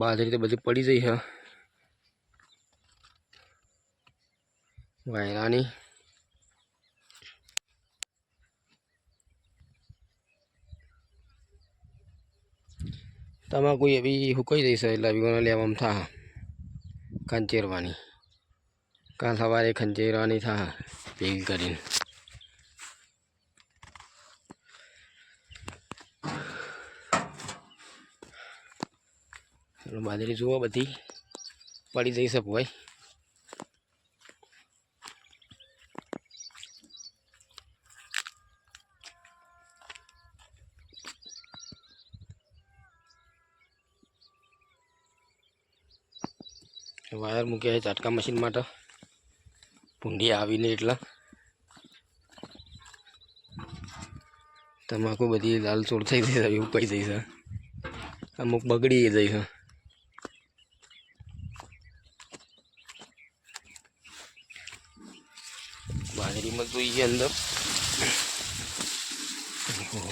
બાજરી તો બધી પડી જઈ છે વાયરાની. તમાકુ એવી હુકાઈ જઈશ એટલે વિગોને લેવામાં થા ખંચેરવાની. કાલ સવારે ખંચેરવાની થા ભેગી કરીને. બાજરી જુઓ બધી. પડી જઈ શકો ભાઈ વાયર મૂક્યા છે ચાટકા મશીન માટે. ભૂંડી આવીને એટલા. તમાકુ બધી લાલ ચોળ થઈ જશે એવું કહી જઈ અમુક બગડી જઈ છે મળતું છે અંદર.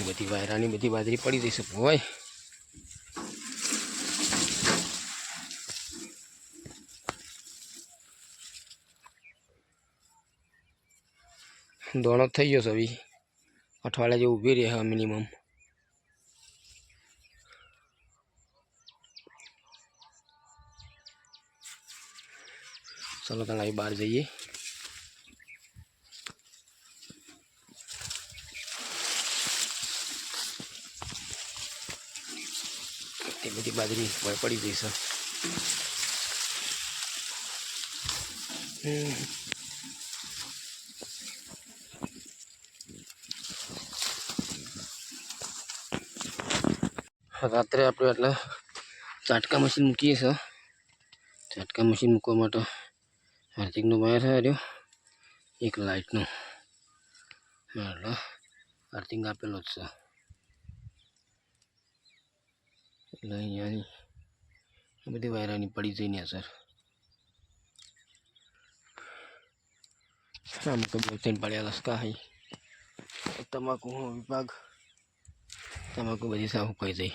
બધી વાયરાની બધી બાજરી પડી જઈ શકું હોય દોણો થઈ ગયો છે અઠવાડિયા જેવું ઊભી રહે મિનિમમ ચલો હવે બહાર જઈએ. તે બધી બાજરી પડી ગઈ છે રાત્રે આપણે એટલે ચાટકા મશીન મૂકીએ છીએ ચાટકા મશીન મૂકવા માટે હાર્દિકનો વાયર રહ્યો, એક લાઇટનો એટલે હાર્દિક આપેલો જ છે એટલે અહીંયાની બધી વાયરાની પડી જઈને અસર આમ તો બે પડ્યા લસકા હઈ. તમાકુ વિભાગ. તમાકુ બધી સાફ કહી જઈ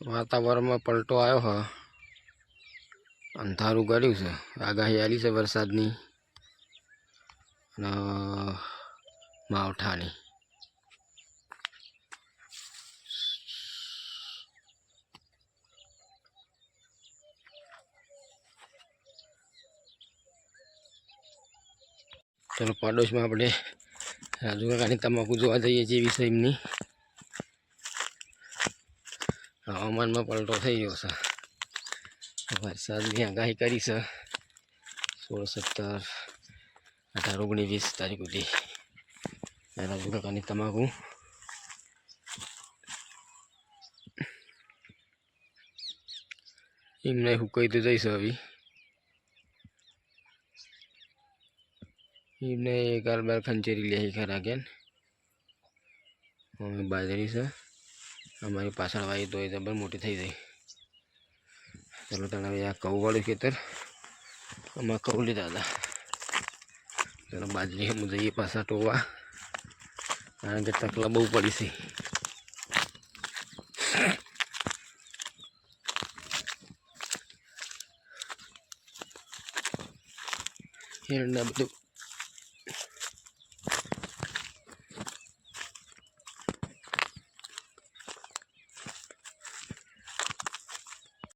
વાતાવરણમાં પલટો આવ્યો હ. અંધારું કર્યું છે. આગાહી આલી છે વરસાદની. અને માવઠાની. ચલો પાડોશમાં આપણે રાજુ કાકાની તમાકુ જોવા જઈએ છીએ વિષય એમની હવામાનમાં પલટો થઈ ગયો છે. વરસાદની આગાહી કરી છે. સોળ સત્તર અઢાર ઓગણીસ વીસ તારીખ સુધી રાજુ કાકાની તમાકુ. એમને હુકાઈ તો જઈશ હવે. એમને કાલ બાર ખંચેરી લે ખરા કેન અમે બાજરી છે અમારી પાછળ વાવી તો એ જબર મોટી થઈ ગઈ ચાલો તને હવે આ કઉ વાળું ખેતર આમાં કઉ લીધા હતા ચાલો બાજરી હું જઈએ પાછા ટોવા કારણ કે તકલા બહુ પડી છે હિરણને બધું